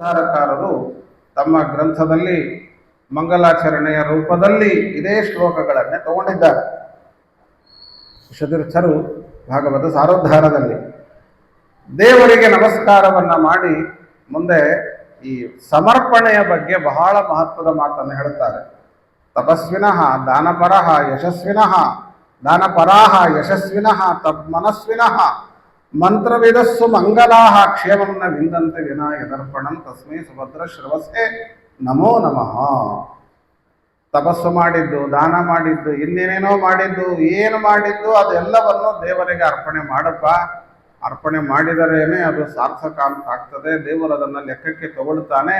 ಉದ್ಧಾರಕಾರರು ತಮ್ಮ ಗ್ರಂಥದಲ್ಲಿ ಮಂಗಲಾಚರಣೆಯ ರೂಪದಲ್ಲಿ ಇದೇ ಶ್ಲೋಕಗಳನ್ನೇ ತಗೊಂಡಿದ್ದಾರೆ. ಶತೀರ್ಥರು ಭಾಗವತ ಸಾರೋದ್ಧಾರದಲ್ಲಿ. ದೇವರಿಗೆ ನಮಸ್ಕಾರವನ್ನ ಮಾಡಿ ಮುಂದೆ ಈ ಸಮರ್ಪಣೆಯ ಬಗ್ಗೆ ಬಹಳ ಮಹತ್ವದ ಮಾತನ್ನು ಹೇಳುತ್ತಾರೆ. ತಪಸ್ವಿನಃ, ದಾನಪರಃ, ಯಶಸ್ವಿನಃ ದಾನಪರಾಹ ಯಶಸ್ವಿನಃ ತನ್ಮನಸ್ವಿನಃ ಮಂತ್ರವಿದಸ್ಸು ಮಂಗಲಾಹ ಕ್ಷೇಮಂನ ವಿಂದಂತೆ ವಿನಾಯಕ ಯದರ್ಪಣಂ ತಸ್ಮೈ ಸುಭದ್ರ ಶ್ರವಸೆ ನಮೋ ನಮಃ. ತಪಸ್ಸು ಮಾಡಿದ್ದು, ದಾನ ಮಾಡಿದ್ದು, ಇನ್ನೇನೇನೋ ಮಾಡಿದ್ದು, ಏನು ಮಾಡಿದ್ದು, ಅದೆಲ್ಲವನ್ನು ದೇವರಿಗೆ ಅರ್ಪಣೆ ಮಾಡಪ್ಪ. ಅರ್ಪಣೆ ಮಾಡಿದರೇನೆ ಅದು ಸಾರ್ಥಕ ಅಂತ ಆಗ್ತದೆ. ದೇವರು ಅದನ್ನ ಲೆಕ್ಕಕ್ಕೆ ತಗೊಳ್ತಾನೆ.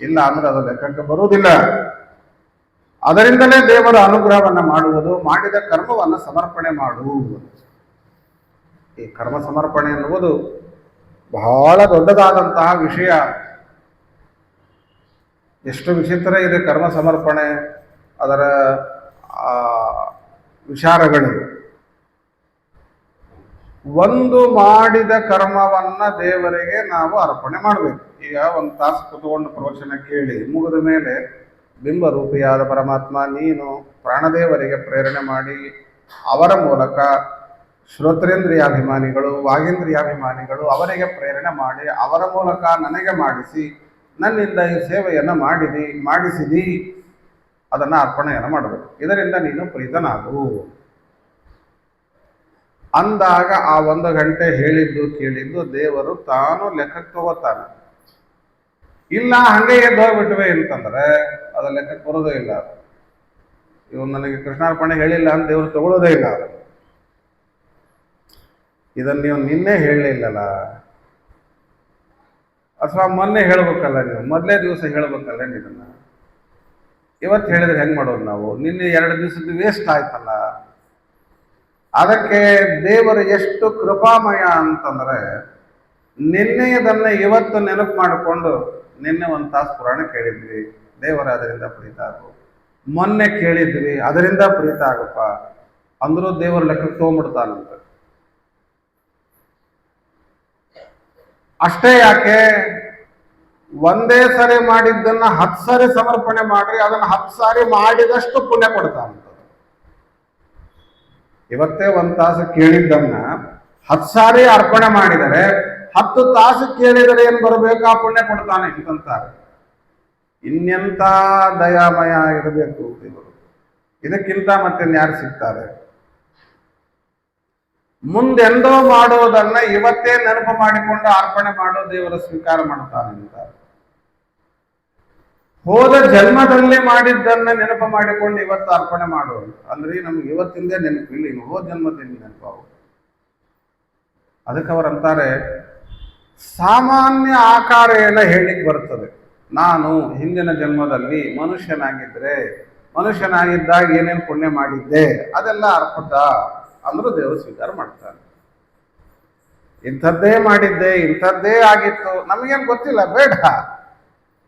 ಇಲ್ಲ ಅಂದ್ರೆ ಅದು ಲೆಕ್ಕಕ್ಕೆ ಬರುವುದಿಲ್ಲ. ಅದರಿಂದಲೇ ದೇವರ ಅನುಗ್ರಹವನ್ನ ಮಾಡುವುದು, ಮಾಡಿದ ಕರ್ಮವನ್ನು ಸಮರ್ಪಣೆ ಮಾಡು. ಈ ಕರ್ಮ ಸಮರ್ಪಣೆ ಎನ್ನುವುದು ಬಹಳ ದೊಡ್ಡದಾದಂತಹ ವಿಷಯ. ಎಷ್ಟು ವಿಚಿತ್ರ ಇದೆ ಕರ್ಮ ಸಮರ್ಪಣೆ ಅದರ ವಿಚಾರಗಳು. ಒಂದು ಮಾಡಿದ ಕರ್ಮವನ್ನ ದೇವರಿಗೆ ನಾವು ಅರ್ಪಣೆ ಮಾಡಬೇಕು. ಈಗ ಒಂದು ತಾಸು ಕುತ್ಕೊಂಡು ಪ್ರವಚನ ಕೇಳಿ ಮುಗಿದ ಮೇಲೆ ಬಿಂಬರೂಪಿಯಾದ ಪರಮಾತ್ಮ ನೀನು ಪ್ರಾಣದೇವರಿಗೆ ಪ್ರೇರಣೆ ಮಾಡಿ ಅವರ ಮೂಲಕ ಶ್ರೋತ್ರೇಂದ್ರಿಯಾಭಿಮಾನಿಗಳು ವಾಗೇಂದ್ರಿಯಾಭಿಮಾನಿಗಳು ಅವರಿಗೆ ಪ್ರೇರಣೆ ಮಾಡಿ, ಅವರ ಮೂಲಕ ನನಗೆ ಮಾಡಿಸಿ, ನನ್ನಿಂದ ಈ ಸೇವೆಯನ್ನು ಮಾಡಿದಿ, ಮಾಡಿಸಿದಿ, ಅದನ್ನು ಅರ್ಪಣೆಯನ್ನು ಮಾಡಬೇಕು. ಇದರಿಂದ ನೀನು ಪ್ರೀತನಾಗು. ಅಂದಾಗ ಆ ಒಂದು ಗಂಟೆ ಹೇಳಿದ್ದು ಕೇಳಿದ್ದು ದೇವರು ತಾನು ಲೆಕ್ಕಕ್ಕೆ ತಗೋತಾನೆ. ಇಲ್ಲ, ಹಂಗೆ ಎದ್ದು ಹೋಗ್ಬಿಟ್ವೆ ಅಂತಂದ್ರೆ ಅದು ಲೆಕ್ಕಕ್ಕೆ ಬರೋದೇ ಇಲ್ಲ. ಅದು ಇವನು ನನಗೆ ಕೃಷ್ಣಾರ್ಪಣೆ ಹೇಳಿಲ್ಲ ಅಂತ ದೇವರು ತಗೊಳ್ಳೋದೇ ಇಲ್ಲ. ಅದು ಇದನ್ನು ನೀವು ನಿನ್ನೆ ಹೇಳಲಿಲ್ಲಲ್ಲ. ಅಥವಾ ಮೊನ್ನೆ ಹೇಳ್ಬೇಕಲ್ಲ ನೀವು, ಮೊದಲೇ ದಿವಸ ಹೇಳ್ಬೇಕಲ್ಲ ನಿನ್ನ ಇವತ್ತು ಹೇಳಿದ್ರೆ ಹೆಂಗೆ ಮಾಡೋದು ನಾವು? ನಿನ್ನೆ ಎರಡು ದಿವಸದ ವೇಸ್ಟ್ ಆಯ್ತಲ್ಲ. ಅದಕ್ಕೆ ದೇವರು ಎಷ್ಟು ಕೃಪಾಮಯ ಅಂತಂದರೆ, ನಿನ್ನೆಯದನ್ನು ಇವತ್ತು ನೆನಪು ಮಾಡಿಕೊಂಡು ನಿನ್ನೆ ಒಂದು ತಾಸು ಪುರಾಣ ಕೇಳಿದ್ವಿ. ದೇವರ ಅದರಿಂದ ಪ್ರೀತ ಆಗು ಮೊನ್ನೆ ಕೇಳಿದ್ವಿ, ಅದರಿಂದ ಪ್ರೀತ ಆಗಪ್ಪ ಅಂದರೂ ದೇವರ ಲೆಕ್ಕಕ್ಕೆ ತಗೊಂಡ್ಬಿಡ್ತಾನಂತ. ಅಷ್ಟೇ ಯಾಕೆ? ಒಂದೇ ಸರಿ ಮಾಡಿದ್ದನ್ನ ಹತ್ತು ಸಾರಿ ಸಮರ್ಪಣೆ ಮಾಡ್ರಿ, ಅದನ್ನ ಹತ್ತು ಸಾರಿ ಮಾಡಿದಷ್ಟು ಪುಣ್ಯ ಕೊಡ್ತಾನಂತ ಇವತ್ತೇ ಒಂದ್ ತಾಸು ಕೇಳಿದ್ದನ್ನ ಹತ್ತು ಸಾರಿ ಅರ್ಪಣೆ ಮಾಡಿದರೆ ಹತ್ತು ತಾಸು ಕೇಳಿದರೆ ಏನ್ ಬರಬೇಕು? ಆ ಪುಣ್ಯ ಕೊಡ್ತಾನೆ ಅಂತಂತಾರೆ ಇನ್ನೆಂಥ ದಯಾಮಯ ಇರಬೇಕು ಇವರು. ಇದಕ್ಕಿಂತ ಮತ್ತೆ ಯಾರು ಸಿಗ್ತಾರೆ? ಮುಂದೆಂದೋ ಮಾಡೋದನ್ನ ಇವತ್ತೇ ನೆನಪು ಮಾಡಿಕೊಂಡು ಅರ್ಪಣೆ ಮಾಡೋ ದೇವರ ಸ್ವೀಕಾರ ಮಾಡ್ತಾನೆ ಅಂತ. ಹೋದ ಜನ್ಮದಲ್ಲಿ ಮಾಡಿದ್ದನ್ನ ನೆನಪು ಮಾಡಿಕೊಂಡು ಇವತ್ತು ಅರ್ಪಣೆ ಮಾಡೋದು ಅಂದ್ರೆ ನಮ್ಗೆ ಇವತ್ತಿಂದ ನೆನಪಿಲ್ಲ ಇನ್ನು ಹೋದ ಜನ್ಮದಿಂದ ನೆನಪಾವು ಅದಕ್ಕೆ ಅವರಂತಾರೆ ಸಾಮಾನ್ಯ ಆಕಾರ ಎಲ್ಲ ಹೇಳಿಕ್ ಬರ್ತದೆ. ನಾನು ಹಿಂದಿನ ಜನ್ಮದಲ್ಲಿ ಮನುಷ್ಯನಾಗಿದ್ರೆ, ಮನುಷ್ಯನಾಗಿದ್ದಾಗ ಏನೇನು ಪುಣ್ಯ ಮಾಡಿದ್ದೆ, ಅದೆಲ್ಲ ಅರ್ಪಟ ಅಂದ್ರೂ ದೇವರು ಸ್ವೀಕಾರ ಮಾಡ್ತಾನೆ ಇಂಥದ್ದೇ ಮಾಡಿದ್ದೆ, ಇಂಥದ್ದೇ ಆಗಿತ್ತು. ನಮಗೇನು ಗೊತ್ತಿಲ್ಲ, ಬೇಡ.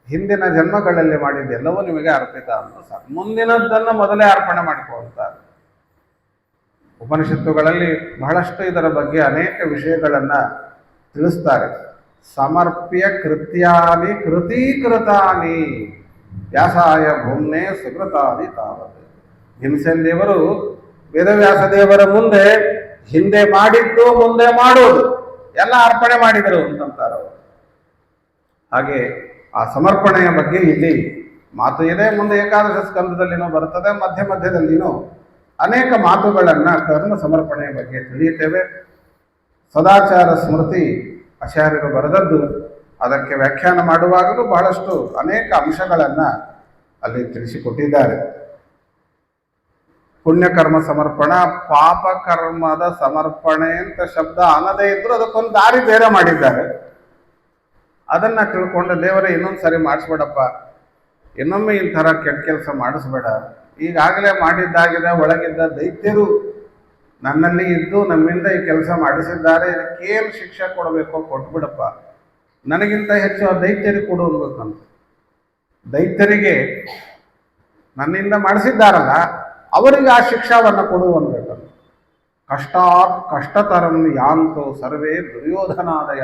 ಹಿಂದಿನ ಜನ್ಮಗಳಲ್ಲಿ ಮಾಡಿದ್ದೆಲ್ಲವೂ ನಿಮಗೆ ಅರ್ಪಿತ ಅಂತ ಸರ್ ಮುಂದಿನದ್ದನ್ನು ಮೊದಲೇ ಅರ್ಪಣೆ ಮಾಡಿಕೊಳ್ತಾರೆ ಉಪನಿಷತ್ತುಗಳಲ್ಲಿ ಬಹಳಷ್ಟು ಇದರ ಬಗ್ಗೆ ಅನೇಕ ವಿಷಯಗಳನ್ನ ತಿಳಿಸ್ತಾರೆ. ಸಮರ್ಪ್ಯ ಕೃತ್ಯಾನಿ ಕೃತೀಕೃತಾನಿ ವ್ಯಾಸಾಯ ಭೂಮ್ನೆ ಸುಕೃತಾನಿ ತಾವತ್. ಭೀಮಸೇನ್ ದೇವರು ವೇದವ್ಯಾಸ ದೇವರ ಮುಂದೆ, ಹಿಂದೆ ಮಾಡಿದ್ದು, ಮುಂದೆ ಮಾಡೋದು ಎಲ್ಲ ಅರ್ಪಣೆ ಮಾಡಿದರು ಅಂತಂತಾರೆ ಅವರು. ಹಾಗೆ ಆ ಸಮರ್ಪಣೆಯ ಬಗ್ಗೆ ಇಲ್ಲಿ ಮಾತು ಇದೆ. ಮುಂದೆ ಏಕಾದಶ ಸ್ಕಂದದಲ್ಲಿನೂ ಬರ್ತದೆ ಮಧ್ಯ ಮಧ್ಯದಲ್ಲಿನೂ ಅನೇಕ ಮಾತುಗಳನ್ನು ಕರ್ಮ ಸಮರ್ಪಣೆಯ ಬಗ್ಗೆ ತಿಳಿಯುತ್ತೇವೆ. ಸದಾಚಾರ ಸ್ಮೃತಿ ಆಚಾರ್ಯರು ಬರೆದದ್ದು ಅದಕ್ಕೆ ವ್ಯಾಖ್ಯಾನ ಮಾಡುವಾಗಲೂ ಬಹಳಷ್ಟು ಅನೇಕ ಅಂಶಗಳನ್ನು ಅಲ್ಲಿ ತಿಳಿಸಿಕೊಟ್ಟಿದ್ದಾರೆ. ಪುಣ್ಯಕರ್ಮ ಸಮರ್ಪಣ, ಪಾಪ ಕರ್ಮದ ಸಮರ್ಪಣೆ ಅಂತ ಶಬ್ದ ಅನ್ನದೇ ಇದ್ರು ಅದಕ್ಕೊಂದು ದಾರಿ ಬೇರೆ ಮಾಡಿದ್ದಾರೆ. ಅದನ್ನ ತಿಳ್ಕೊಂಡು ದೇವರೇ ಇನ್ನೊಂದು ಸರಿ ಮಾಡಿಸ್ಬೇಡಪ್ಪ. ಇನ್ನೊಮ್ಮೆ ಈ ಥರ ಕೆಟ್ಟ ಕೆಲಸ ಮಾಡಿಸ್ಬೇಡ. ಈಗಾಗಲೇ ಮಾಡಿದ್ದಾಗಿದೆ, ಒಳಗಿದ್ದ ದೈತ್ಯರು ನನ್ನಲ್ಲಿ ಇದ್ದು ನಮ್ಮಿಂದ ಈ ಕೆಲಸ ಮಾಡಿಸಿದ್ದಾರೆ ಇದಕ್ಕೇನು ಶಿಕ್ಷೆ ಕೊಡಬೇಕೋ ಕೊಟ್ಬಿಡಪ್ಪ. ನನಗಿಂತ ಹೆಚ್ಚು ಆ ದೈತ್ಯರಿಗೆ ಕೊಡು ಅನ್ಬೇಕಂತ ದೈತ್ಯರಿಗೆ ನನ್ನಿಂದ ಮಾಡಿಸಿದ್ದಾರಲ್ಲ ಅವರಿಗೆ ಆ ಶಿಕ್ಷಾವನ್ನು ಕೊಡುವನ್ಬೇಕು ಕಷ್ಟ ಕಷ್ಟಾತ್ ಕಷ್ಟತರಂ ಯಾಂತೋ ಸರ್ವೇ ದುರ್ಯೋಧನಾದಯ.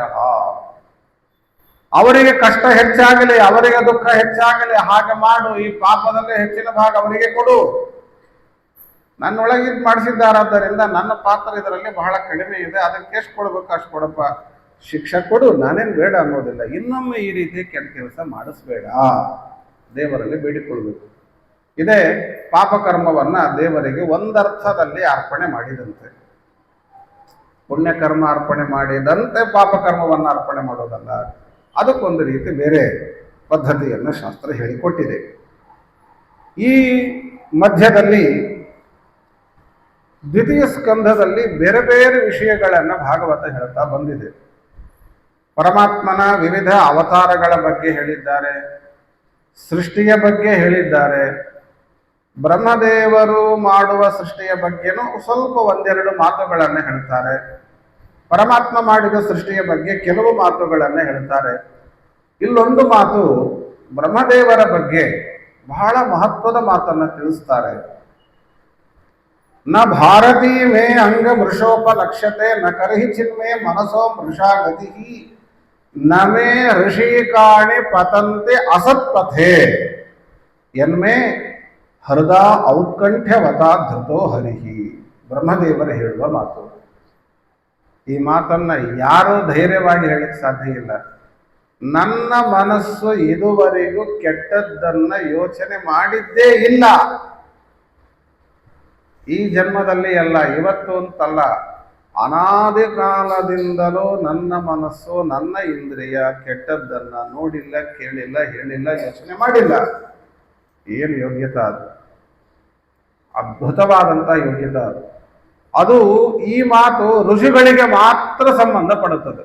ಅವರಿಗೆ ಕಷ್ಟ ಹೆಚ್ಚಾಗಲಿ, ಅವರಿಗೆ ದುಃಖ ಹೆಚ್ಚಾಗಲಿ, ಹಾಗೆ ಮಾಡು, ಈ ಪಾಪದಲ್ಲೇ ಹೆಚ್ಚಿನ ಭಾಗ ಅವರಿಗೆ ಕೊಡು. ನನ್ನೊಳಗಿದ್ ಮಾಡಿಸಿದ್ದಾರಾದ್ದರಿಂದ ನನ್ನ ಪಾತ್ರ ಇದರಲ್ಲಿ ಬಹಳ ಕಡಿಮೆ ಇದೆ, ಅದಕ್ಕೆ ಎಷ್ಟು ಕೊಡ್ಬೇಕು, ಅಷ್ಟು ಕೊಡಪ್ಪ. ಶಿಕ್ಷೆ ಕೊಡು, ನಾನೇನು ಬೇಡ ಅನ್ನೋದಿಲ್ಲ. ಇನ್ನೊಮ್ಮೆ ಈ ರೀತಿ ಕೆಟ್ಟ ಕೆಲಸ ಮಾಡಿಸ್ಬೇಡ. ದೇವರಲ್ಲಿ ಬೇಡಿಕೊಳ್ಬೇಕು ಇದೇ ಪಾಪಕರ್ಮವನ್ನು ದೇವರಿಗೆ ಒಂದರ್ಥದಲ್ಲಿ ಅರ್ಪಣೆ ಮಾಡಿದಂತೆ. ಪುಣ್ಯಕರ್ಮ ಅರ್ಪಣೆ ಮಾಡಿದಂತೆ ಪಾಪಕರ್ಮವನ್ನು ಅರ್ಪಣೆ ಮಾಡೋದಲ್ಲ, ಅದಕ್ಕೊಂದು ರೀತಿ ಬೇರೆ ಪದ್ಧತಿಯನ್ನು ಶಾಸ್ತ್ರ ಹೇಳಿಕೊಟ್ಟಿದೆ. ಈ ಮಧ್ಯದಲ್ಲಿ ದ್ವಿತೀಯ ಸ್ಕಂಧದಲ್ಲಿ ಬೇರೆ ಬೇರೆ ವಿಷಯಗಳನ್ನು ಭಾಗವತ ಹೇಳ್ತಾ ಬಂದಿದೆ. ಪರಮಾತ್ಮನ ವಿವಿಧ ಅವತಾರಗಳ ಬಗ್ಗೆ ಹೇಳಿದ್ದಾರೆ, ಸೃಷ್ಟಿಯ ಬಗ್ಗೆ ಹೇಳಿದ್ದಾರೆ ಬ್ರಹ್ಮದೇವರು ಮಾಡುವ ಸೃಷ್ಟಿಯ ಬಗ್ಗೆನೂ ಸ್ವಲ್ಪ ಒಂದೆರಡು ಮಾತುಗಳನ್ನು ಹೇಳ್ತಾರೆ. ಪರಮಾತ್ಮ ಮಾಡಿದ ಸೃಷ್ಟಿಯ ಬಗ್ಗೆ ಕೆಲವು ಮಾತುಗಳನ್ನು ಹೇಳ್ತಾರೆ. ಇಲ್ಲೊಂದು ಮಾತು ಬ್ರಹ್ಮದೇವರ ಬಗ್ಗೆ ಬಹಳ ಮಹತ್ವದ ಮಾತನ್ನು ತಿಳಿಸ್ತಾರೆ. ನ ಭಾರತೀ ಮೇ ಅಂಗ ಮೃಷೋಪಲಕ್ಷ್ಯತೆ, ನ ಕರಿಹಿ ಚಿನ್ಮೆ ಮನಸೋ ಮೃಷಾಗತಿ ನ ಮೇ ಋಷಿಕಾಣಿ ಪತಂತೆ ಅಸತ್ಪಥೆ. ಎನ್ಮೇ ಹೃದ ಔತ್ಕಂಠ್ಯವತ ಧೃತೋ ಹರಿಹಿ. ಬ್ರಹ್ಮದೇವರು ಹೇಳುವ ಮಾತು. ಈ ಮಾತನ್ನ ಯಾರೂ ಧೈರ್ಯವಾಗಿ ಹೇಳಕ್ಕೆ ಸಾಧ್ಯ ಇಲ್ಲ. ನನ್ನ ಮನಸ್ಸು ಇದುವರೆಗೂ ಕೆಟ್ಟದ್ದನ್ನ ಯೋಚನೆ ಮಾಡಿದ್ದೇ ಇಲ್ಲ. ಈ ಜನ್ಮದಲ್ಲಿ ಅಲ್ಲ ಇವತ್ತು ಅಂತಲ್ಲ ಅನಾದಿ ಕಾಲದಿಂದಲೂ ನನ್ನ ಮನಸ್ಸು, ನನ್ನ ಇಂದ್ರಿಯ ಕೆಟ್ಟದ್ದನ್ನ ನೋಡಿಲ್ಲ, ಕೇಳಿಲ್ಲ, ಹೇಳಿಲ್ಲ, ಯೋಚನೆ ಮಾಡಿಲ್ಲ. ಏನು ಯೋಗ್ಯತೆ ಅದು? ಅದ್ಭುತವಾದಂಥ ಯೋಗ್ಯತೆ ಅದು. ಅದು ಈ ಮಾತು ಋಷಿಗಳಿಗೆ ಮಾತ್ರ ಸಂಬಂಧಪಡುತ್ತದೆ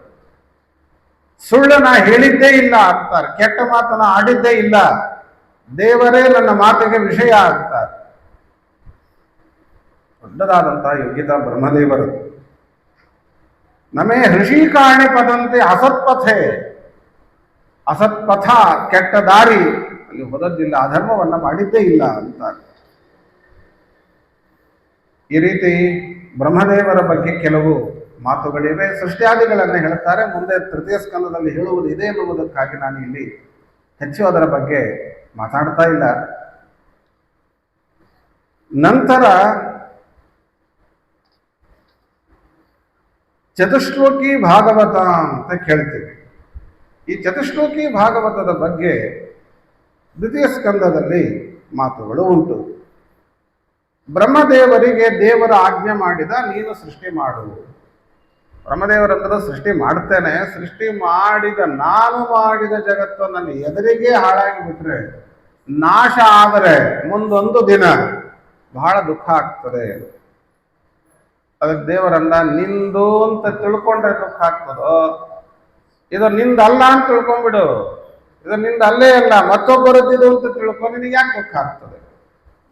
ಸುಳ್ಳು ನಾ ಹೇಳಿದ್ದೇ ಇಲ್ಲ ಆಗ್ತಾರೆ ಕೆಟ್ಟ ಮಾತನ್ನ ಆಡಿದ್ದೇ ಇಲ್ಲ, ದೇವರೇ ನನ್ನ ಮಾತಿಗೆ ವಿಷಯ ಆಗ್ತಾರೆ ದೊಡ್ಡದಾದಂತಹ ಯೋಗ್ಯತಾ ಬ್ರಹ್ಮದೇವರು. ನಮೇ ಋಷಿಕಾಣಿ ಪದಂತೆ ಅಸತ್ಪಥೆ, ಅಸತ್ಪಥ ಕೆಟ್ಟ ದಾರಿ. ಅಲ್ಲಿ ಹೋದದ್ದಿಲ್ಲ, ಅಧರ್ಮವನ್ನು ಮಾಡಿದ್ದೇ ಇಲ್ಲ ಅಂತಾರೆ. ಈ ರೀತಿ ಬ್ರಹ್ಮದೇವರ ಬಗ್ಗೆ ಕೆಲವು ಮಾತುಗಳಿವೆ. ಸೃಷ್ಟಿಯಾದಿಗಳನ್ನು ಹೇಳುತ್ತಾರೆ ಮುಂದೆ ತೃತೀಯ ಸ್ಕಂದದಲ್ಲಿ ಹೇಳುವುದು ಇದೆ ಎನ್ನುವುದಕ್ಕಾಗಿ ನಾನು ಇಲ್ಲಿ ಹೆಚ್ಚು ಅದರ ಬಗ್ಗೆ ಮಾತಾಡ್ತಾ ಇಲ್ಲ. ನಂತರ ಚತುಶ್ಲೋಕಿ ಭಾಗವತ ಅಂತ ಕೇಳ್ತೀವಿ. ಈ ಚತುಶ್ಲೋಕಿ ಭಾಗವತದ ಬಗ್ಗೆ ದ್ವಿತೀಯ ಸ್ಕಂದದಲ್ಲಿ ಮಾತುಗಳು ಉಂಟು. ಬ್ರಹ್ಮದೇವರಿಗೆ ದೇವರ ಆಜ್ಞೆ ಮಾಡಿದ ನೀನು ಸೃಷ್ಟಿ ಮಾಡು. ಬ್ರಹ್ಮದೇವರಂದ್ರೆ ಸೃಷ್ಟಿ ಮಾಡ್ತೇನೆ. ಸೃಷ್ಟಿ ಮಾಡಿದ ನಾನು ಮಾಡಿದ ಜಗತ್ತು ನನ್ನ ಎದುರಿಗೆ ಹಾಳಾಗಿ ಬಿಟ್ರೆ ನಾಶ ಆದರೆ ಮುಂದೊಂದು ದಿನ ಬಹಳ ದುಃಖ ಆಗ್ತದೆ. ಅದಕ್ಕೆ ದೇವರಂದ, ನಿಂದು ಅಂತ ತಿಳ್ಕೊಂಡ್ರೆ ದುಃಖ ಆಗ್ತದೋ? ಇದು ನಿಂದಲ್ಲ ಅಂತ ತಿಳ್ಕೊಂಡ್ಬಿಡು. ಇದು ನಿಂದ ಅಲ್ಲೇ ಅಲ್ಲ ಇದು ಅಂತ ತಿಳ್ಕೊಂಡು ನಿನಗೆ ಯಾಕೆ ದುಃಖ ಆಗ್ತದೆ?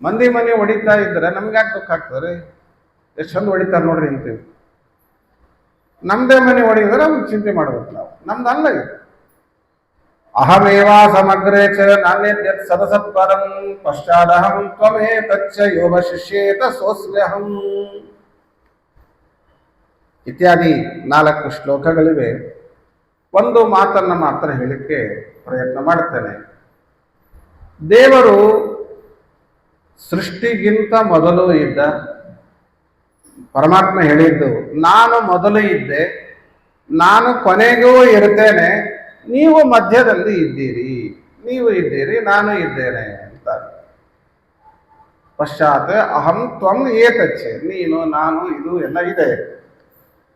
ಮಂದಿ ಮನೆ ಹೊಡಿತಾ ಇದ್ರೆ ನಮ್ಗೆ ಯಾಕೆ ದುಃಖ ಆಗ್ತದೆ ಎಷ್ಟು ಚಂದ ಹೊಡಿತಾರೆ ನೋಡ್ರಿ ಅಂತೀವಿ. ನಮ್ದೇ ಮನೆ ಹೊಡಿದ್ರೆ ನಮ್ಗೆ ಚಿಂತೆ ಮಾಡ್ಬೇಕು ನಾವು. ನಮ್ದು ಅಲ್ಲ ಇದು. ಅಹಮೇವಾ ಸಮಗ್ರೇ ಚ ನಾನೇ ಸದಸತ್ ಪರಂ ಪಶ್ಚಾದಹಂ ತ್ವಮೇ ತಚ್ಚ ಯೋಗ ಶಿಷ್ಯೇತ ಸೋಸ್ಮ್ಯಹಂ. ಇತ್ಯಾದಿ ನಾಲ್ಕು ಶ್ಲೋಕಗಳಿವೆ. ಒಂದು ಮಾತನ್ನ ಮಾತ್ರ ಹೇಳಿಕ್ಕೆ ಪ್ರಯತ್ನ ಮಾಡ್ತೇನೆ. ದೇವರು ಸೃಷ್ಟಿಗಿಂತ ಮೊದಲು ಇದ್ದ ಪರಮಾತ್ಮ ಹೇಳಿದ್ದು, ನಾನು ಮೊದಲು ಇದ್ದೆ, ನಾನು ಕೊನೆಗೂ ಇರ್ತೇನೆ, ನೀವು ಮಧ್ಯದಲ್ಲಿ ಇದ್ದೀರಿ, ನೀವು ಇದ್ದೀರಿ, ನಾನು ಇದ್ದೇನೆ ಅಂತ ಪಶ್ಚಾತ್ ಅಹಂ ತ್ವಂ ಏತಚ್ಚೆ, ನೀನು, ನಾನು, ಇದು ಎಲ್ಲ ಇದೆ.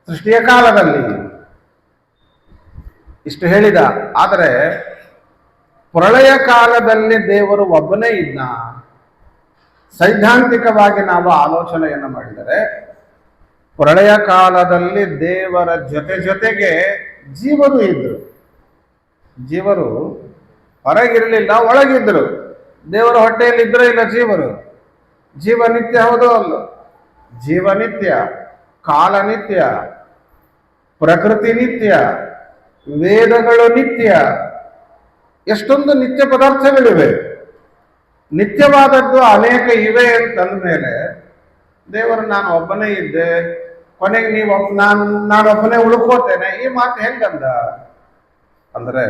ಸೃಷ್ಟಿಯ ಕಾಲದಲ್ಲಿ ಇಷ್ಟು ಹೇಳಿದ, ಆದರೆ ಪ್ರಳಯ ಕಾಲದಲ್ಲಿ ದೇವರು ಒಬ್ಬನೇ ಇದ್ನ ಸೈದ್ಧಾಂತಿಕವಾಗಿ ನಾವು ಆಲೋಚನೆಯನ್ನು ಮಾಡಿದರೆ, ಪ್ರಳಯ ಕಾಲದಲ್ಲಿ ದೇವರ ಜೊತೆ ಜೊತೆಗೆ ಜೀವರು ಇದ್ದರು. ಜೀವರು ಹೊರಗಿರಲಿಲ್ಲ, ಒಳಗಿದ್ದರು. ದೇವರ ಹೊಟ್ಟೆಯಲ್ಲಿ ಇದ್ರೆ ಇಲ್ಲ ಜೀವರು. ಜೀವನಿತ್ಯ ಹೌದು ಅಲ್ಲ? ಜೀವನಿತ್ಯ, ಕಾಲನಿತ್ಯ, ಪ್ರಕೃತಿ ನಿತ್ಯ, ವೇದಗಳು ನಿತ್ಯ, ಎಷ್ಟೊಂದು ನಿತ್ಯ ಪದಾರ್ಥಗಳಿವೆ. ನಿತ್ಯವಾದದ್ದು ಅನೇಕ ಇವೆ ಅಂತಂದ್ಮೇಲೆ, ದೇವರು ನಾನು ಒಬ್ಬನೇ ಇದ್ದೆ, ಕೊನೆಗೆ ನೀವು ನಾನು ನಾನು ಒಬ್ಬನೇ ಉಳ್ಕೋತೇನೆ, ಈ ಮಾತು ಹೆಂಗಂದ? ಅಂದರೆ,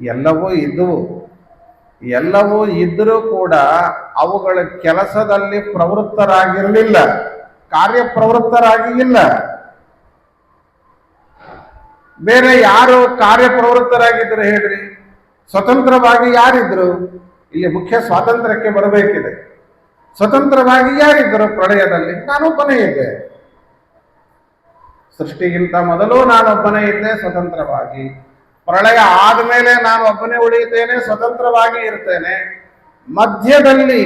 ಎಲ್ಲವೂ ಇದ್ದವು. ಎಲ್ಲವೂ ಇದ್ದರೂ ಕೂಡ ಅವುಗಳ ಕೆಲಸದಲ್ಲಿ ಪ್ರವೃತ್ತರಾಗಿರಲಿಲ್ಲ, ಕಾರ್ಯಪ್ರವೃತ್ತರಾಗಿ ಇಲ್ಲ. ಬೇರೆ ಯಾರು ಕಾರ್ಯಪ್ರವೃತ್ತರಾಗಿದ್ರು ಹೇಳ್ರಿ? ಸ್ವತಂತ್ರವಾಗಿ ಯಾರಿದ್ರು? ಇಲ್ಲಿ ಮುಖ್ಯ ಸ್ವಾತಂತ್ರ್ಯಕ್ಕೆ ಬರಬೇಕಿದೆ. ಸ್ವತಂತ್ರವಾಗಿ ಯಾರಿದ್ದರು ಪ್ರಳಯದಲ್ಲಿ ನಾನೊಬ್ಬನೇ ಇದ್ದೆ. ಸೃಷ್ಟಿಗಿಂತ ಮೊದಲು ನಾನೊಬ್ಬನೇ ಇದ್ದೆ, ಸ್ವತಂತ್ರವಾಗಿ. ಪ್ರಳಯ ಆದಮೇಲೆ ನಾನು ಒಬ್ಬನೇ ಉಳಿಯುತ್ತೇನೆ, ಸ್ವತಂತ್ರವಾಗಿ ಇರ್ತೇನೆ. ಮಧ್ಯದಲ್ಲಿ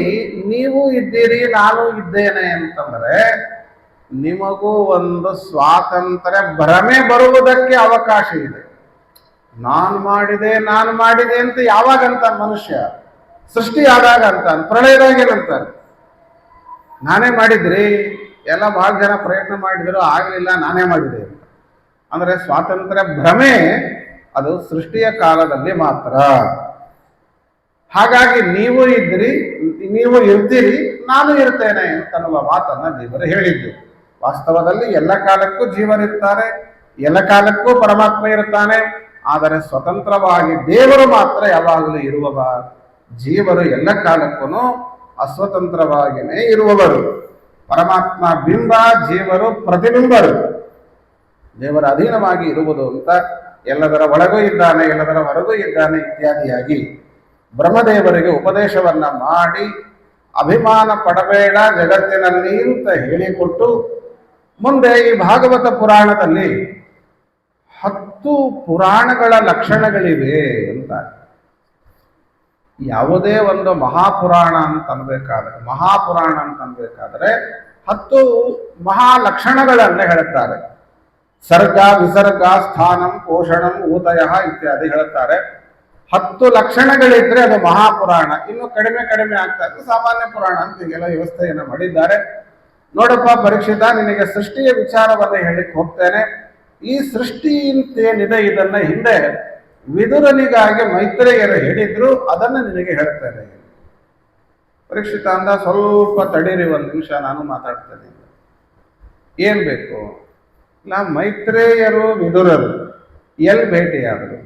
ನೀವು ಇದ್ದೀರಿ, ನಾನು ಇದ್ದೇನೆ ಅಂತಂದ್ರೆ ನಿಮಗೂ ಒಂದು ಸ್ವಾತಂತ್ರ್ಯ ಭ್ರಮೆ ಬರುವುದಕ್ಕೆ ಅವಕಾಶ ಇದೆ. ನಾನು ಮಾಡಿದೆ ನಾನು ಮಾಡಿದೆ ಅಂತ ಯಾವಾಗಂತ ಮನುಷ್ಯ ಸೃಷ್ಟಿ ಆದಾಗ ಅಂತಾನೆ, ಪ್ರಳಯದಾಗ ಏನಂತಾನೆ ನಾನೇ ಮಾಡಿದ್ರಿ, ಎಲ್ಲ ಬಹಳ ಜನ ಪ್ರಯತ್ನ ಮಾಡಿದ್ರು, ಆಗಲಿಲ್ಲ, ನಾನೇ ಮಾಡಿದೆ ಅಂದರೆ ಅಂದ್ರೆ ಸ್ವಾತಂತ್ರ್ಯ ಭ್ರಮೆ ಅದು ಸೃಷ್ಟಿಯ ಕಾಲದಲ್ಲಿ ಮಾತ್ರ. ಹಾಗಾಗಿ ನೀವು ಇದ್ರಿ, ನೀವು ಇರ್ತೀರಿ, ನಾನು ಇರ್ತೇನೆ ಅಂತನ್ನುವ ಮಾತನ್ನ ದೇವರು ಹೇಳಿದ್ದು. ವಾಸ್ತವದಲ್ಲಿ ಎಲ್ಲ ಕಾಲಕ್ಕೂ ಜೀವನಿರ್ತಾರೆ ಎಲ್ಲ ಕಾಲಕ್ಕೂ ಪರಮಾತ್ಮ ಇರ್ತಾನೆ, ಆದರೆ ಸ್ವತಂತ್ರವಾಗಿ ದೇವರು ಮಾತ್ರ ಯಾವಾಗಲೂ ಇರುವವ ಜೀವರು ಎಲ್ಲ ಕಾಲಕ್ಕೂ ಅಸ್ವತಂತ್ರವಾಗಿಯೇ ಇರುವವರು. ಪರಮಾತ್ಮ ಬಿಂಬ, ಜೀವರು ಪ್ರತಿಬಿಂಬರು. ದೇವರ ಅಧೀನವಾಗಿ ಇರುವುದು ಅಂತ ಎಲ್ಲದರ ಒಳಗೂ ಇದ್ದಾನೆ, ಎಲ್ಲದರ ಹೊರಗೂ ಇದ್ದಾನೆ ಇತ್ಯಾದಿಯಾಗಿ ಬ್ರಹ್ಮದೇವರಿಗೆ ಉಪದೇಶವನ್ನ ಮಾಡಿ ಅಭಿಮಾನ ಪಡಬೇಡ ಜಗತ್ತಿನಲ್ಲಿ ಅಂತ ಹೇಳಿಕೊಟ್ಟು ಮುಂದೆ ಈ ಭಾಗವತ ಪುರಾಣದಲ್ಲಿ ಹತ್ತು ಪುರಾಣಗಳ ಲಕ್ಷಣಗಳಿವೆ ಅಂತ ಯಾವುದೇ ಒಂದು ಮಹಾಪುರಾಣ ಅಂತ ಅನ್ಬೇಕಾದ್ರೆ, ಮಹಾಪುರಾಣ ಅಂತ ಅನ್ಬೇಕಾದ್ರೆ ಹತ್ತು ಮಹಾಲಕ್ಷಣಗಳನ್ನ ಹೇಳುತ್ತಾರೆ ಸರ್ಗ, ವಿಸರ್ಗ, ಸ್ಥಾನಂ, ಪೋಷಣಂ, ಊತಯ ಇತ್ಯಾದಿ ಹೇಳುತ್ತಾರೆ ಹತ್ತು ಲಕ್ಷಣಗಳಿದ್ರೆ ಅದು ಮಹಾಪುರಾಣ. ಇನ್ನು ಕಡಿಮೆ ಕಡಿಮೆ ಆಗ್ತಾ ಇತ್ತು ಸಾಮಾನ್ಯ ಪುರಾಣ ಅಂತ ಹೀಗೆಲ್ಲ ವ್ಯವಸ್ಥೆಯನ್ನು ಮಾಡಿದ್ದಾರೆ. ನೋಡಪ್ಪ ಪರೀಕ್ಷಿತ, ನಿನಗೆ ಸೃಷ್ಟಿಯ ವಿಚಾರವನ್ನು ಹೇಳಿಕ್ ಹೋಗ್ತೇನೆ. ಈ ಸೃಷ್ಟಿ ಅಂತೇನಿದೆ ಇದನ್ನ ಹಿಂದೆ ವಿದುರನಿಗಾಗಿ ಮೈತ್ರೇಯರು ಹೇಳಿದ್ರು ಅದನ್ನು ನಿನಗೆ ಹೇಳ್ತಾರೆ ಪರೀಕ್ಷಿತ ಅಂದ, ಸ್ವಲ್ಪ ತಡೀರಿ, ಒಂದು ನಿಮಿಷ ನಾನು ಮಾತಾಡ್ತೇನೆ. ಏನ್ ಬೇಕು? ಇಲ್ಲ, ಮೈತ್ರೇಯರು ವಿದುರರು ಎಲ್ಲಿ ಭೇಟಿಯಾದರು?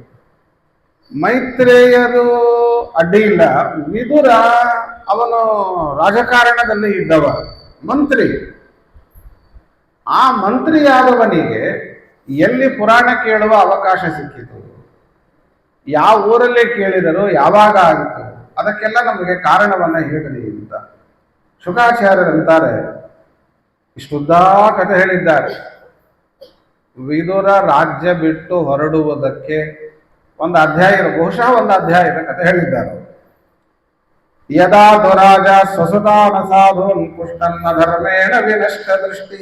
ಮೈತ್ರೇಯರು ಅಡ್ಡಿ ಇಲ್ಲ. ವಿದುರ ಅವನು ರಾಜಕಾರಣದಲ್ಲಿ ಇದ್ದವ, ಮಂತ್ರಿ. ಆ ಮಂತ್ರಿಯಾದವನಿಗೆ ಎಲ್ಲಿ ಪುರಾಣ ಕೇಳುವ ಅವಕಾಶ ಸಿಕ್ಕಿತು? ಯಾವ ಊರಲ್ಲಿ ಕೇಳಿದರು ಯಾವಾಗ ಆಗುತ್ತೆ? ಅದಕ್ಕೆಲ್ಲ ನಮಗೆ ಕಾರಣವನ್ನ ಹೇಳಲಿ ಅಂತ. ಶುಕಾಚಾರ್ಯರಂತಾರೆ. ಇಷ್ಟುದ್ದಾ ಕಥೆ ಹೇಳಿದ್ದಾರೆ. ವಿದುರ ರಾಜ್ಯ ಬಿಟ್ಟು ಹೊರಡುವುದಕ್ಕೆ ಒಂದು ಅಧ್ಯಾಯ ಬಹುಶಃ ಒಂದು ಅಧ್ಯಾಯದ ಕಥೆ ಹೇಳಿದ್ದಾರೆ. ಯದಾ ದುರಾಜ ಸ್ವಸುತಾನ ಸಾಧು ಪುಷ್ಟನ್ನ ಧರ್ಮೇಣ ವಿನಷ್ಟ ದೃಷ್ಟಿ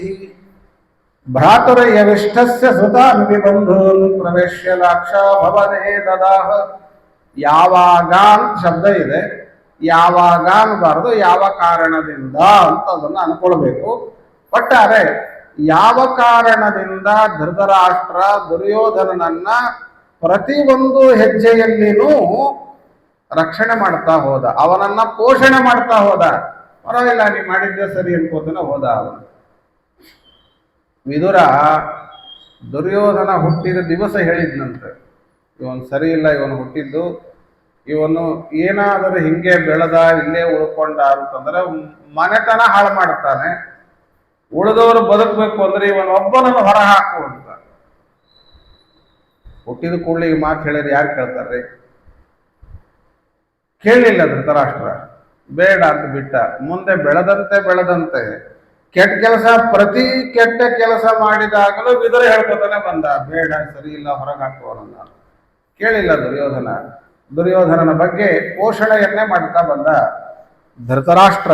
ಭ್ರಾತುರಯವಿಷ್ಟಸ್ಯ ಸುತಾನ್ ಬಂಧೂನ್ ಪ್ರವೇಶ್ಯ ಲಾಕ್ಷ ಭವನೇ ದದಾಹ. ಯಾವಾಗ ಅಂತ ಶಬ್ದ ಇದೆ, ಯಾವಾಗ ಅನ್ನಬಾರದು ಯಾವ ಕಾರಣದಿಂದ ಅಂತ ಅದನ್ನು ಅನ್ಕೊಳ್ಬೇಕು. ಒಟ್ಟಾರೆ, ಯಾವ ಕಾರಣದಿಂದ ಧೃತರಾಷ್ಟ್ರ ದುರ್ಯೋಧನನನ್ನ ಪ್ರತಿಯೊಂದು ಹೆಜ್ಜೆಯಲ್ಲಿನೂ ರಕ್ಷಣೆ ಮಾಡ್ತಾ ಹೋದ, ಅವನನ್ನ ಪೋಷಣೆ ಮಾಡ್ತಾ ಹೋದ. ಪರವಾಗಿಲ್ಲ ನೀ ಮಾಡಿದ್ದೆ ಸರಿ ಅನ್ಕೋತನ ಹೋದ ಅವನು. ವಿದುರ ದುರ್ಯೋಧನ ಹುಟ್ಟಿದ ದಿವಸ ಹೇಳಿದ್ನಂತೆ. ಇವನು ಸರಿ ಇಲ್ಲ, ಇವನು ಹುಟ್ಟಿದ್ದು. ಇವನು ಏನಾದರೂ ಹಿಂಗೆ ಬೆಳೆದ, ಇಲ್ಲೇ ಉಳ್ಕೊಂಡ ಅಂತಂದ್ರೆ ಮನೆತನ ಹಾಳು ಮಾಡ್ತಾನೆ ಉಳಿದವರು ಬದುಕಬೇಕು ಅಂದ್ರೆ ಇವನು ಒಬ್ಬನನ್ನು ಹೊರ ಹಾಕು ಅಂತ. ಹುಟ್ಟಿದ ಕೂಡಲೇ ಈ ಮಾತು ಹೇಳಿದ್ರೆ ಯಾರು ಕೇಳ್ತಾರೆ ಕೇಳಲಿಲ್ಲ ಧೃತರಾಷ್ಟ್ರ. ಬೇಡ ಅಂತ ಬಿಟ್ಟ. ಮುಂದೆ ಬೆಳೆದಂತೆ ಬೆಳೆದಂತೆ. ಕೆಟ್ಟ ಕೆಲಸ, ಪ್ರತಿ ಕೆಟ್ಟ ಕೆಲಸ ಮಾಡಿದಾಗಲೂ ವಿದುರ ಹೇಳ್ಕೊತಾನೆ ಬಂದ. ಬೇಡ ಸರಿ ಇಲ್ಲ ಹೊರಗೆ ಹಾಕುವನನ್ನ ಕೇಳಿಲ್ಲ ದುರ್ಯೋಧನ. ದುರ್ಯೋಧನನ ಬಗ್ಗೆ ಪೋಷಣೆಯನ್ನೇ ಮಾಡ್ತಾ ಬಂದ ಧೃತರಾಷ್ಟ್ರ.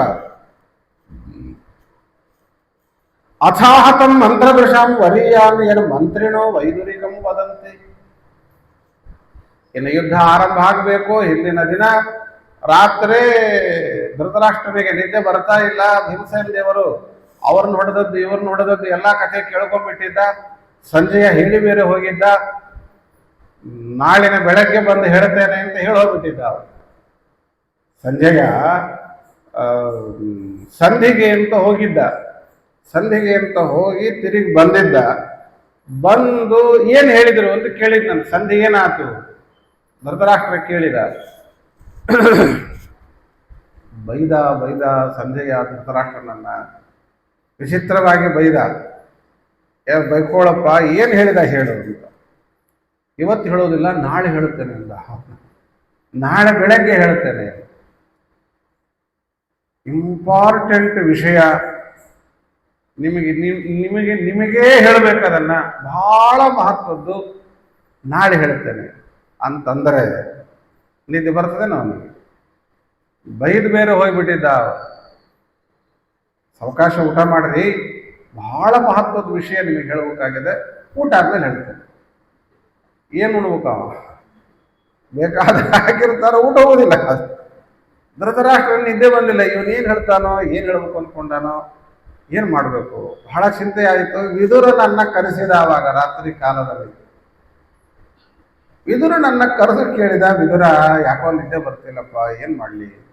ಅಥಾಹತಂ ಮಂತ್ರದೃಶಾಂ ವರೀಯಾಮಿ ಏನು ಮಂತ್ರಿಣೋ ವೈದುರಿಕಂ ವದಂತಿ. ಇನ್ನು ಯುದ್ಧ ಆರಂಭ ಆಗಬೇಕು, ಹಿಂದಿನ ದಿನ. ರಾತ್ರಿ ಧೃತರಾಷ್ಟ್ರನಿಗೆ ನಿದ್ದೆ ಬರ್ತಾ ಇಲ್ಲ ಭೀಮಸೇನ ದೇವರು ಅವ್ರನ್ನ ಹೊಡೆದದ್ದು, ಇವ್ರನ್ನ ಹೊಡೆದದ್ದು ಎಲ್ಲಾ ಕಥೆ ಕೇಳ್ಕೊಂಡ್ಬಿಟ್ಟಿದ್ದ. ಸಂಜೆಯ ಹೇಳಿ ಬೇರೆ ಹೋಗಿದ್ದ. ನಾಳಿನ ಬೆಳಗ್ಗೆ ಬಂದು ಹೇಳ್ತೇನೆ ಅಂತ ಹೇಳಿ ಹೋಗ್ಬಿಟ್ಟಿದ್ದ ಸಂಜೆಯ ಸಂಧಿಗೆ ಅಂತ ಹೋಗಿದ್ದ. ಸಂಧಿಗೆ ಅಂತ ಹೋಗಿ ತಿರುಗಿ ಬಂದಿದ್ದ. ಬಂದು ಏನು ಹೇಳಿದರು ಅಂತ ಕೇಳಿದ್ ನಾನು. ಸಂಧಿ ಏನಾಯ್ತು? ಧೃತರಾಷ್ಟ್ರ ಕೇಳಿದ. ಬೈದ ಬೈದ ಸಂಜೆಯ ಧೃತರಾಷ್ಟ್ರನನ್ನ ವಿಚಿತ್ರವಾಗಿ ಬೈದ. ಏ, ಬೈಕೋಳಪ್ಪ, ಏನು ಹೇಳಿದ ಹೇಳು ಅಂತ. ಇವತ್ತು ಹೇಳೋದಿಲ್ಲ, ನಾಳೆ ಹೇಳುತ್ತೇನೆ ಅಂದ. ನಾಳೆ ಬೆಳಗ್ಗೆ ಹೇಳ್ತೇನೆ ಇಂಪಾರ್ಟೆಂಟ್ ವಿಷಯ. ನಿಮಗೆ ನಿಮಗೆ ನಿಮಗೆ ಹೇಳಬೇಕದನ್ನು ಬಹಳ ಮಹತ್ವದ್ದು ನಾಳೆ ಹೇಳ್ತೇನೆ ಅಂತಂದರೆ, ನಿದ್ದೆ ಬರ್ತದೆ ನಾವು ಬೈದು ಬೇರೆ ಹೋಗ್ಬಿಟ್ಟಿದ್ದ. ಸಾವಕಾಶ ಊಟ ಮಾಡಿರಿ. ಬಹಳ ಮಹತ್ವದ ವಿಷಯ ನಿಮಗೆ ಹೇಳಬೇಕಾಗಿದೆ. ಊಟ ಆದ್ಮೇಲೆ ಹೇಳ್ತೇನೆ. ಏನು ಉಣ್ಬೇಕು ಬೇಕಾದ ಹಾಕಿರ್ತಾರ, ಊಟ ಹೋಗೋದಿಲ್ಲ. ಧೃತರಾಷ್ಟ್ರ ನಿದ್ದೆ ಬಂದಿಲ್ಲ. ಇವನು ಏನು ಹೇಳ್ತಾನೋ, ಏನು ಹೇಳ್ಬೇಕು ಅನ್ಕೊಂಡಾನೋ, ಏನು ಮಾಡಬೇಕು? ಬಹಳ ಚಿಂತೆ ಆಯಿತು. ವಿದುರ ನನ್ನ ಕರೆಸಿದ ಆವಾಗ, ರಾತ್ರಿ ಕಾಲದಲ್ಲಿ. ವಿದುರ ನನ್ನ ಕರೆದು ಕೇಳಿದ, ವಿದುರ, ಯಾಕೋ ನಿದ್ದೆ ಬರ್ತಿಲ್ಲಪ್ಪ, ಏನು ಮಾಡಲಿ?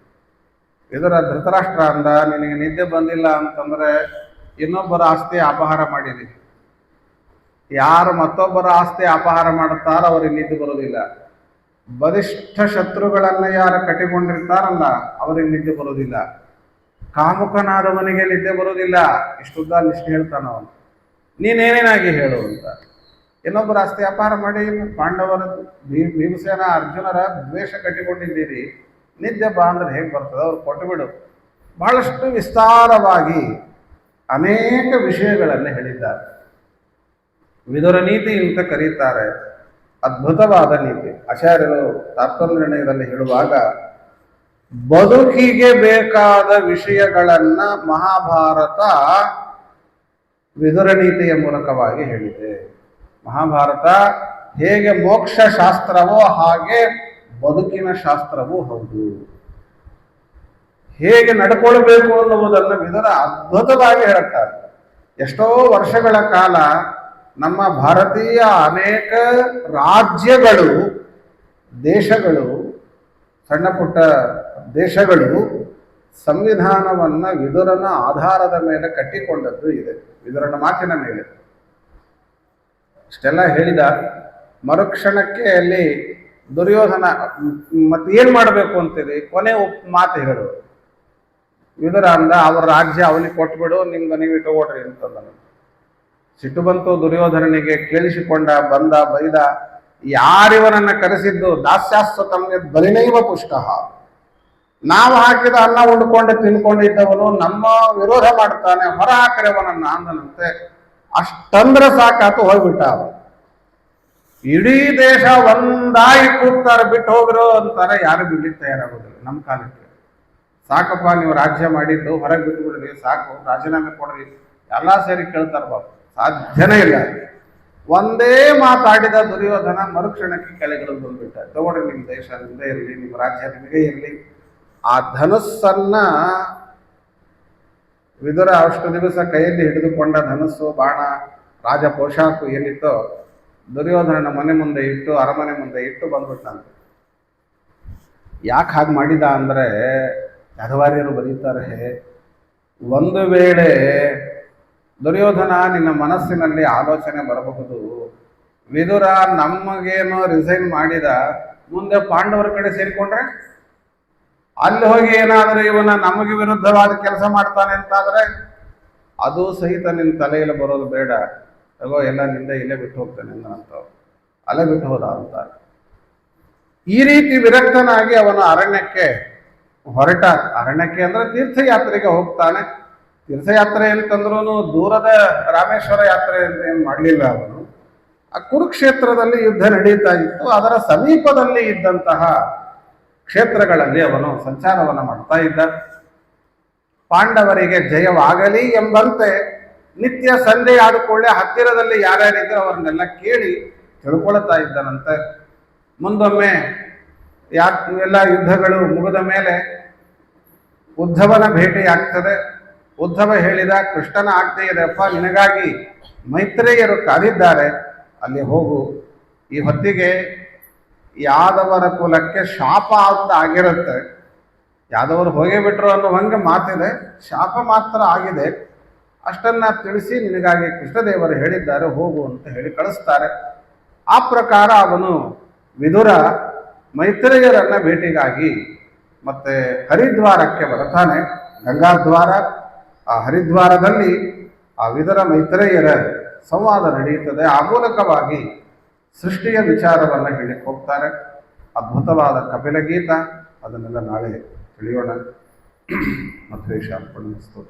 ವಿದುರ ಧೃತರಾಷ್ಟ್ರ ಅಂದ, ನಿನಗೆ ನಿದ್ದೆ ಬಂದಿಲ್ಲ ಅಂತಂದ್ರೆ ಇನ್ನೊಬ್ಬರ ಆಸ್ತಿ ಅಪಹಾರ ಮಾಡಿದೆ ಯಾರು ಮತ್ತೊಬ್ಬರ ಆಸ್ತಿ ಅಪಹಾರ ಮಾಡುತ್ತಾರೋ ಅವರಿಗೆ ನಿದ್ದೆ ಬರೋದಿಲ್ಲ ಬಲಿಷ್ಠ ಶತ್ರುಗಳನ್ನು ಯಾರು ಕಟ್ಟಿಕೊಂಡಿರ್ತಾರಲ್ಲ, ಅವರಿಗೆ ನಿದ್ದೆ ಬರೋದಿಲ್ಲ ಕಾಮುಕನಾದವನಿಗೆ ನಿದ್ದೆ ಬರೋದಿಲ್ಲ ಇಷ್ಟುದ್ದ ನಿಷ್ಠೆ ಹೇಳ್ತಾನ ಅವನು. ನೀನೇನೇನಾಗಿ ಹೇಳು ಅಂತ. ಇನ್ನೊಬ್ಬರ ಆಸ್ತಿ ಅಪಹಾರ ಮಾಡಿ, ಪಾಂಡವರ ಭೀಮಸೇನ ಅರ್ಜುನರ ದ್ವೇಷ ಕಟ್ಟಿಕೊಂಡಿದ್ದೀರಿ. ನಿದ್ದೆ ಬಾ ಅಂದ್ರೆ ಹೇಗೆ ಬರ್ತದೆ? ಅವ್ರು ಕೊಟ್ಟು ಬಿಡು. ಬಹಳಷ್ಟು ವಿಸ್ತಾರವಾಗಿ ಅನೇಕ ವಿಷಯಗಳನ್ನು ಹೇಳಿದ್ದಾರೆ. ವಿದುರ ನೀತಿ ಅಂತ ಕರೀತಾರೆ. ಅದ್ಭುತವಾದ ನೀತಿ. ಆಚಾರ್ಯರು ತಾತ್ಪರ್ಯ ಹೇಳುವಾಗ, ಬದುಕಿಗೆ ಬೇಕಾದ ವಿಷಯಗಳನ್ನ ಮಹಾಭಾರತ ವಿದುರ ನೀತಿಯ ಮೂಲಕವಾಗಿ ಹೇಳಿದೆ. ಮಹಾಭಾರತ ಹೇಗೆ ಮೋಕ್ಷ ಶಾಸ್ತ್ರವೋ ಹಾಗೆ ಬದುಕಿನ ಶಾಸ್ತ್ರವೂ ಹೌದು. ಹೇಗೆ ನಡ್ಕೊಳ್ಬೇಕು ಅನ್ನುವುದನ್ನು ವಿದುರ ಅದ್ಭುತವಾಗಿ ಹೇಳುತ್ತಾರೆ. ಎಷ್ಟೋ ವರ್ಷಗಳ ಕಾಲ ನಮ್ಮ ಭಾರತೀಯ ಅನೇಕ ರಾಜ್ಯಗಳು, ದೇಶಗಳು, ಸಣ್ಣ ಪುಟ್ಟ ದೇಶಗಳು ಸಂವಿಧಾನವನ್ನ ವಿದುರನ ಆಧಾರದ ಮೇಲೆ ಕಟ್ಟಿಕೊಂಡದ್ದು ಇದೆ, ವಿದುರನ ಮಾತಿನ ಮೇಲೆ. ಇಷ್ಟೆಲ್ಲ ಹೇಳಿದ ಮರುಕ್ಷಣಕ್ಕೆ ಅಲ್ಲಿ ದುರ್ಯೋಧನ ಮತ್ತೆ ಏನು ಮಾಡಬೇಕು ಅಂತೀರಿ? ಕೊನೆ ಮಾತು ಹೇಳು. ಇದರ ಅಂದ, ಅವ್ರ ರಾಜ್ಯ ಅವನಿಗೆ ಕೊಟ್ಬಿಡು, ನಿಮ್ಗೆ ನೀವು ಇಟ್ಕೊಡ್ರಿ ಅಂತಂದನು. ಸಿಟ್ಟು ಬಂತು ದುರ್ಯೋಧನನಿಗೆ, ಕೇಳಿಸಿಕೊಂಡ, ಬಂದ, ಬೈದ ಯಾರಿವನನ್ನ ಕರೆಸಿದ್ದು? ದಾಸ್ಯಾಸ್ತ್ರ ತಮಗೆ ಬಲಿನೈವ ಪುಷ್ಟ. ನಾವು ಹಾಕಿದ ಅನ್ನ ಉಂಡ್ಕೊಂಡು ತಿನ್ಕೊಂಡಿದ್ದವನು ನಮ್ಮ ವಿರೋಧ ಮಾಡ್ತಾನೆ, ಹೊರ ಹಾಕರೆವನನ್ನ ಅಂದನಂತೆ. ಅಷ್ಟಂದ್ರ ಸಾಕಾತು ಹೋಗ್ಬಿಟ್ಟ ಅವ ಇಡೀ ದೇಶ ಒಂದಾಗಿ ಕೂಗ್ತಾರೆ, ಬಿಟ್ಟು ಹೋಗ್ರು ಅಂತಾರೆ, ಯಾರು ಬಿಡ್ಲಿಕ್ಕೆ ತಯಾರಾಗೋದಿಲ್ಲ ನಮ್ಮ ಕಾಲಕ್ಕೆ. ಸಾಕಪ್ಪ, ನೀವು ರಾಜ್ಯ ಮಾಡಿದ್ದು, ಹೊರಗೆ ಬಿಟ್ಟು ಬಿಡ್ರಿ ಸಾಕು, ರಾಜೀನಾಮೆ ಕೊಡ್ರಿ, ಎಲ್ಲ ಸೇರಿ ಕೇಳ್ತಾರೆ ಬಾಬು. ಸಾಧ್ಯನೇ ಇಲ್ಲ. ಒಂದೇ ಮಾತಾಡಿದ ದುರ್ಯೋಧನ ಮರುಕ್ಷಣಕ್ಕೆ ಕೆಳಗಿಳಿದು ಬಂದ್ಬಿಟ್ಟ ತಗೊಳ್ರಿ ನಿಮ್ಮ ದೇಶ ನಿಮ್ಮದೇ ಇರಲಿ, ನಿಮ್ಮ ರಾಜ್ಯ ನಿಮಗೆ ಇರಲಿ. ಆ ಧನುಸ್ಸನ್ನ ವಿದುರ ಅಷ್ಟು ದಿವಸ ಕೈಯಲ್ಲಿ ಹಿಡಿದುಕೊಂಡ ಧನಸ್ಸು, ಬಾಣ, ರಾಜ ಪೋಷಾಕು ಏನಿತ್ತೋ ದುರ್ಯೋಧನನ ಮನೆ ಮುಂದೆ ಇಟ್ಟು, ಅರಮನೆ ಮುಂದೆ ಇಟ್ಟು ಬಂದ್ಬಿಟ್ಟಂತೆ ಯಾಕೆ ಹಾಗೆ ಮಾಡಿದ ಅಂದರೆ ಯಾದವಾರ್ಯರು ಬರೀತಾರೆ ಒಂದು ವೇಳೆ ದುರ್ಯೋಧನ ನಿನ್ನ ಮನಸ್ಸಿನಲ್ಲಿ ಆಲೋಚನೆ ಬರಬಹುದು. ವಿದುರ ನಮಗೇನು ರಿಸೈನ್ ಮಾಡಿದ, ಮುಂದೆ ಪಾಂಡವರ ಕಡೆ ಸೇರಿಕೊಂಡ್ರೆ? ಅಲ್ಲಿ ಹೋಗಿ ಏನಾದರೂ ಇವನ ನಮಗೆ ವಿರುದ್ಧವಾದ ಕೆಲಸ ಮಾಡ್ತಾನೆ ಅಂತಾದರೆ, ಅದು ಸಹಿತ ನಿನ್ನ ತಲೆಯಲ್ಲಿ ಬರೋದು ಬೇಡ. ತಗೋ ಎಲ್ಲ ನಿಂದ ಇಲ್ಲೇ ಬಿಟ್ಟು ಹೋಗ್ತಾನೆ ಅಂತ ಅಲ್ಲೇ ಬಿಟ್ಟು ಹೋದ ಅಂತ ಈ ರೀತಿ ವಿರಕ್ತನಾಗಿ ಅವನು ಅರಣ್ಯಕ್ಕೆ ಹೊರಟ, ಅರಣ್ಯಕ್ಕೆ ಅಂದ್ರೆ ತೀರ್ಥಯಾತ್ರೆಗೆ ಹೋಗ್ತಾನೆ. ತೀರ್ಥಯಾತ್ರೆ ಅಂತಂದ್ರೂ ದೂರದ ರಾಮೇಶ್ವರ ಯಾತ್ರೆ ಅಂತ ಏನು ಮಾಡಲಿಲ್ಲ ಅವನು. ಆ ಕುರುಕ್ಷೇತ್ರದಲ್ಲಿ ಯುದ್ಧ ನಡೀತಾ ಇತ್ತು. ಅದರ ಸಮೀಪದಲ್ಲಿ ಇದ್ದಂತಹ ಕ್ಷೇತ್ರಗಳಲ್ಲಿ ಅವನು ಸಂಚಾರವನ್ನು ಮಾಡ್ತಾ ಇದ್ದ. ಪಾಂಡವರಿಗೆ ಜಯವಾಗಲಿ ಎಂಬಂತೆ ನಿತ್ಯ ಸಂಜೆ ಆಡಿಕೊಳ್ಳೆ ಹತ್ತಿರದಲ್ಲಿ ಯಾರ್ಯಾರಿದ್ರು ಅವರನ್ನೆಲ್ಲ ಕೇಳಿ ತಿಳ್ಕೊಳ್ತಾ ಇದ್ದನಂತೆ. ಮುಂದೊಮ್ಮೆ ಯಾ ಎಲ್ಲ ಯುದ್ಧಗಳು ಮುಗಿದ ಮೇಲೆ ಉದ್ಧವನ ಭೇಟಿ ಆಗ್ತದೆ ಉದ್ಧವ ಹೇಳಿದ, ಕೃಷ್ಣನ ಇದೆಯಪ್ಪ ನಿನಗಾಗಿ ಮೈತ್ರೇಯರು ಕಾದಿದ್ದಾರೆ. ಅಲ್ಲಿ ಹೋಗು. ಈ ಹೊತ್ತಿಗೆ ಯಾದವರ ಕುಲಕ್ಕೆ ಶಾಪ ಅಂತ ಆಗಿರುತ್ತೆ. ಯಾದವರು ಹೋಗೇ ಬಿಟ್ರು ಅನ್ನೋ ಹಂಗೆ ಮಾತಿದೆ. ಶಾಪ ಮಾತ್ರ ಆಗಿದೆ. ಅಷ್ಟನ್ನ ತಿಳಿಸಿ ನಿನಗಾಗಿ ಕೃಷ್ಣದೇವರು ಹೇಳಿದ್ದಾರೆ, ಹೋಗು ಅಂತ ಹೇಳಿ ಕಳಿಸ್ತಾರೆ. ಆ ಪ್ರಕಾರ ಅವನು ವಿದುರ ಮೈತ್ರೇಯರನ್ನ ಭೇಟಿಗಾಗಿ ಮತ್ತೆ ಹರಿದ್ವಾರಕ್ಕೆ ಬರ್ತಾನೆ ಗಂಗಾದ್ವಾರ, ಆ ಹರಿದ್ವಾರದಲ್ಲಿ ಆ ವಿದುರ ಮೈತ್ರೇಯರ ಸಂವಾದ ನಡೆಯುತ್ತದೆ. ಆ ಮೂಲಕವಾಗಿ ಸೃಷ್ಟಿಯ ವಿಚಾರವನ್ನು ಹೇಳಿ ಹೋಗ್ತಾರೆ. ಅದ್ಭುತವಾದ ಕಪಿಲ ಗೀತ ಅದನ್ನೆಲ್ಲ ನಾಳೆ ತಿಳಿಯೋಣ. ಮಧ್ವೇಶ ಅರ್ಪಣಿಸ್ತು